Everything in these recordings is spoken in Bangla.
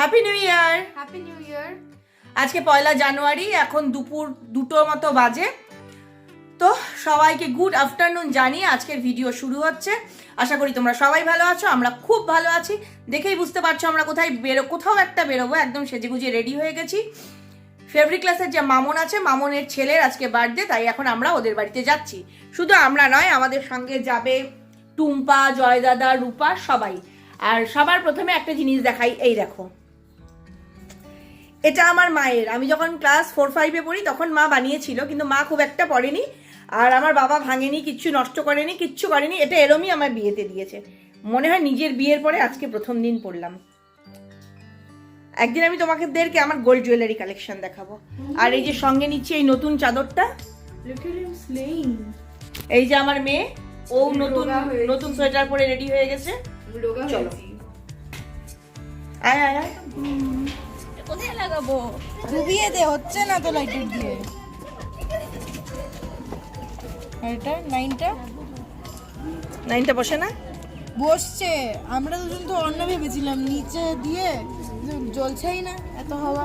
Happy new year happy new year আজকে পয়লা জানুয়ারি এখন দুপুর দুটো মতো বাজে। তো সবাইকে গুড আফটারনুন জানিয়ে আজকের ভিডিও শুরু হচ্ছে। আশা করি তোমরা সবাই ভালো আছো আমরা খুব ভালো আছি। দেখেই বুঝতে পারছ আমরা কোথায় বেরো কোথাও একটা বেরোবো একদম সেজে গুজে রেডি হয়ে গেছি। ফেব্রিক ক্লাসের যে মামন আছে মামনের ছেলের আজকে বার্থডে তাই এখন আমরা ওদের বাড়িতে যাচ্ছি। শুধু আমরা নয় আমাদের সঙ্গে যাবে টুম্পা জয়দাদা রূপা সবাই। আর সবার প্রথমে একটা জিনিস দেখাই এই দেখো। এটা আমার মায়ের। আমি যখন ক্লাস ফোর ফাইভে পড়ি তখন মা বানিয়েছিল কিন্তু মা খুব একটা পড়েনি। আর আমার বাবা ভাঙেনি কিচ্ছু নষ্ট করেনি কিচ্ছু করেনি এটা এরমই আমার বিয়েতে দিয়েছে। মনে হয় নিজের বিয়ের পরে আজকে প্রথম দিন পড়লাম। একদিন আমি তোমাকেদেরকে আমার গোল্ড জুয়েলারি কালেকশন দেখাবো। আর এই যে সঙ্গে নিচ্ছি এই নতুন চাদরটা। এই যে আমার মেয়ে ও নতুন নতুন সোয়েটার পরে রেডি হয়ে গেছে। চলো। আয় আয় আয়। লাগাবো ডুবিয়ে দে হচ্ছে না তো লাইটের দিয়ে? এটা লাইনটা লাইনটা বসে না? বসছে। আমরা দুজন তো অন্য ভেবেছিলাম নিচে দিয়ে জ্বলছেই না এত হাওয়া।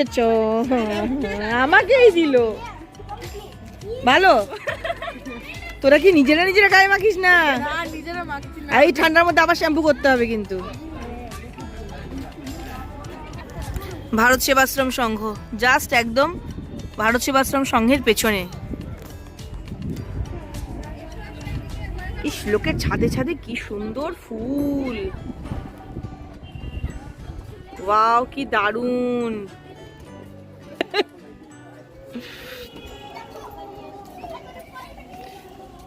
কেছো আমাকেই দিল। ভালো? তোরা কি নিজেরা নিজেরা গায়ে মাখিস না? এই ঠান্ডার মধ্যে আবার শ্যাম্পু করতে হবে কিন্তু। ভারত সেবাশ্রম সংঘ জাস্ট একদম ভারত সেবাশ্রম সংঘের পেছনে। ইস, লোকের ছাদে ছাদে কি সুন্দর ফুল। ওয়াও, কি দারুণ।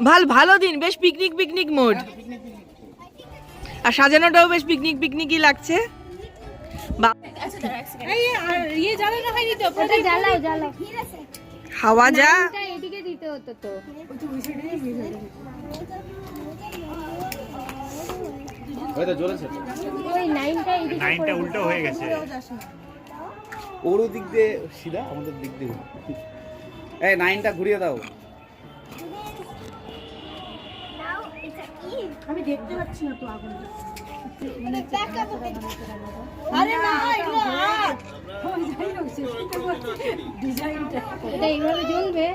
ভালো ভালো দিন বেশ পিকনিক পিকনিক মোড আর সাজানোটাও বেশ পিকনিক পিকনিকই লাগছে। ইয়ে হাওয়া যা। এটা এদিকে দিতে হতো তো। ওই তো জ্বলেছে। তো। ওই নাইনটা এদিকে লাইনটা উল্টো হয়ে গেছে। ওর দিক দিয়ে সিধা আমাদের দিক দিয়ে। এই নাইনটা ঘুরিয়ে দাও। আমি দেখতে পাচ্ছি না তো আগুন। আরে না এটা এইভাবে জ্বলবে?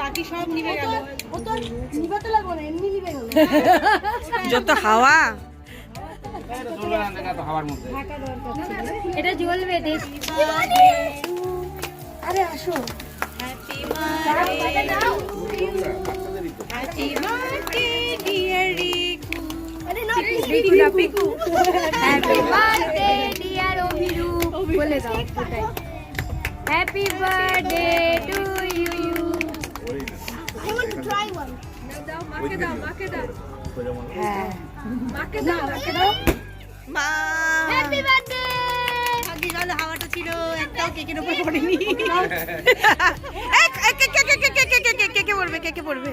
বাকি সব নিভে গেল। ও তো নিভাতে লাগবে না এমনি নিভে গেল। যত হাওয়া। এটা জ্বলবে না আরে আসো। Happy birthday to you I want to try one. দাও মাকে দাও মাকে দাও। হ্যাঁ। মাকে দাও মাকে দাও। মা হ্যাপি বার্থডে ছিল একটাও কেকের উপর পড়েনি পড়বে পড়বে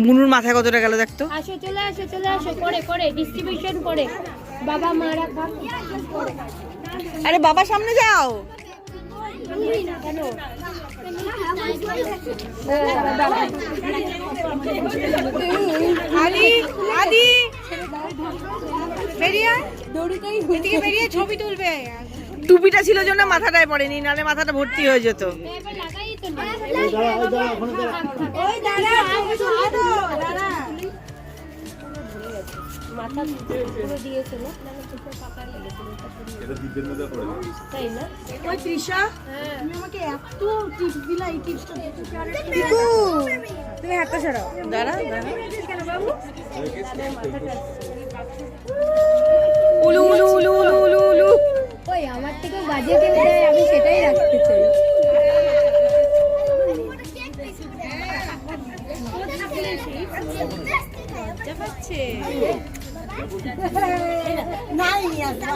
মুনুর মাথায় কতটা গেল দেখতো চলে আসো চলে আসো করে করে ডিস্ট্রিবিউশন করে বাবা মারা আরে বাবা সামনে যাও আদি আদি। বেরিয়ে আয়। এদিকে বেরিয়ে ছবি তুলবে। টুপিটা ছিল জন্য মাথাটায় পড়েনি নালে মাথাটা ভর্তি হয়ে যেত। ওই দাঁড়া। মাথা পুরো দিয়েছিল। তাই না? ওই তৃষা তুমি আমাকে এত টিপস দিলা এই টিপসটা তুমি হাতটা সরাও। দাঁড়া দাঁড়া। উলু উলু উলু উলু উলু উলু। ওই আমার থেকে বাজে কেউ দেয় আমি সেটাই রাখতে চাই।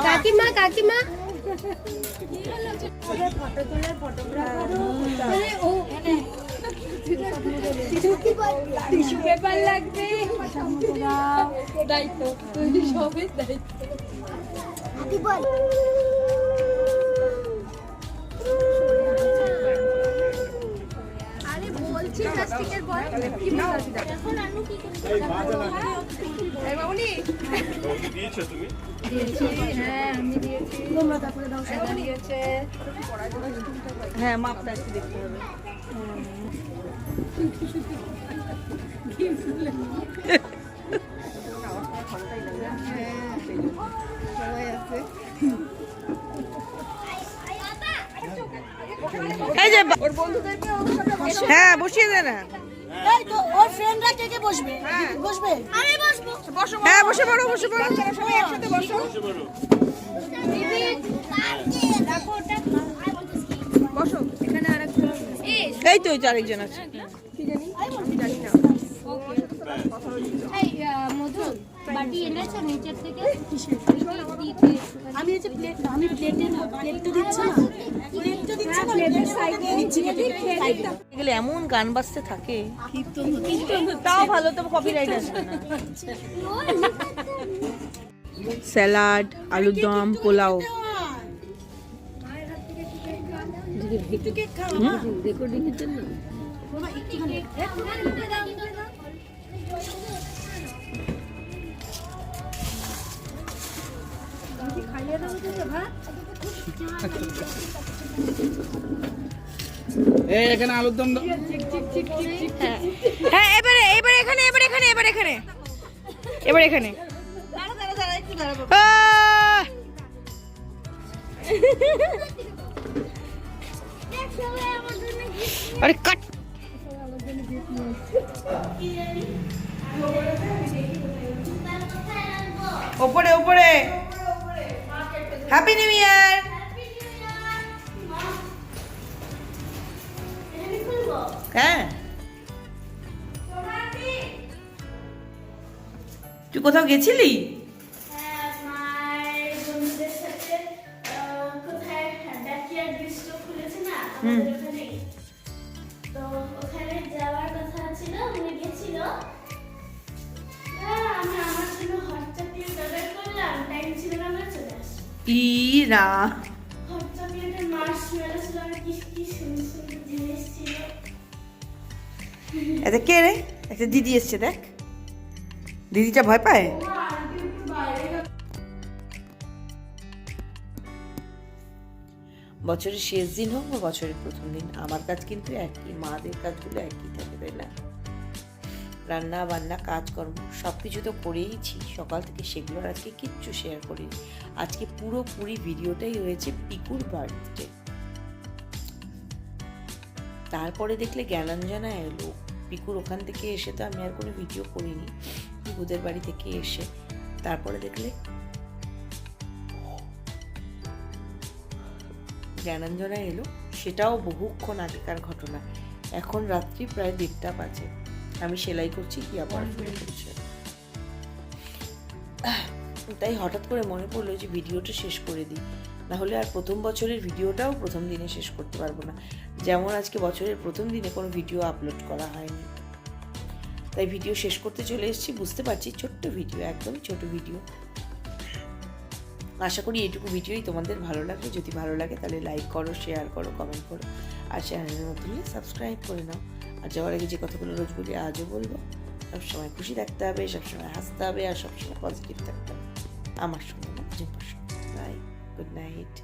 কাকিমা কাকিমা। টিস্যু পেপার লাগবে। দায়িত্ব। সবের দায়িত্ব। প্লাস্টিকের বল কি এখন আনু কি দিয়েছি হ্যাঁ আমি দিয়েছি। তোমরা তারপরে দাও দিয়েছে। হ্যাঁ মাপটা একটু দেখতে হবে। এই যে হ্যাঁ বসিয়ে দে না। হ্যাঁ। বসে পড়ো বসে পড়ো। সবাই একসাথে বসো। বসো এখানে আরেকজন এই তো আরেকজন আছে। বাটি এনেছো নিচের থেকে। আমি এই যে প্লেট আমি প্লেটের প্লেটটা দিচ্ছি না। প্লেটটা দিচ্ছি না প্লেটের সাইডে দিচ্ছি সাইডটা এমন গান বাজতে থাকে। তাও ভালো তো কপিরাইট আসবে না। স্যালাড আলুর দম পোলাও। এই এখানে আলুর দম হ্যাঁ এবারে এবারে এখানে এবারে এখানে এবারে এখানে। এবারে এখানে। আরে কাট। ওপরে ওপরে। Happy New Year! হ্যাঁ তুই কোথাও গেছিলি তো ছিল এটা কে রে? একটা দিদি এসছে দেখ। দিদিটা ভয় পায়? বছরের শেষ দিন হোক বা বছরের প্রথম দিন আমার কাজ কিন্তু একই মাদের কাজগুলো একই থাকে তাই না? রান্না বান্না, কাজকর্ম সব কিছু তো করেইছি। সকাল থেকে সেগুলোর আজকে কিচ্ছু শেয়ার করিনি। আজকে পুরোপুরি ভিডিওটাই হয়েছে পিকুর বার্থডে। তারপরে দেখলে জ্ঞানাঞ্জনা এলো। পিকুর ওখান থেকে এসে তো আমি আর কোনো ভিডিও করিনি। পিকুদের বাড়ি থেকে এসে তারপরে দেখলে জ্ঞানাঞ্জনা এলো। সেটাও বহুক্ষণ আগেকার ঘটনা। এখন রাত্রি প্রায় দেড়টা বাজে। আমি সেলাই করছি কি আবার করছে তাই হঠাৎ করে মনে পড়ল যে ভিডিওটা শেষ করে দিই। না হলে আর প্রথম বছরের ভিডিওটাও প্রথম দিনে শেষ করতে পারব না। যেমন আজকে বছরের প্রথম দিনে কোনো ভিডিও আপলোড করা হয়নি। তাই ভিডিও শেষ করতে চলে এসেছি বুঝতে পারছি ছোট্ট ভিডিও একদম ছোট ভিডিও। আশা করি এইটুকু ভিডিওই তোমাদের ভালো লাগবে। যদি ভালো লাগে তাহলে লাইক করো শেয়ার করো কমেন্ট করো। আর চ্যানেলের নতুন সাবস্ক্রাইব করে নাও। আর যাওয়ার আগে যে কথাগুলো রোজ বলি, আজও বলব, সবসময় খুশি থাকতে হবে, সবসময় হাসতে হবে আর সবসময় পজিটিভ থাকতে হবে। আমার সঙ্গে না বাই গুড নাইট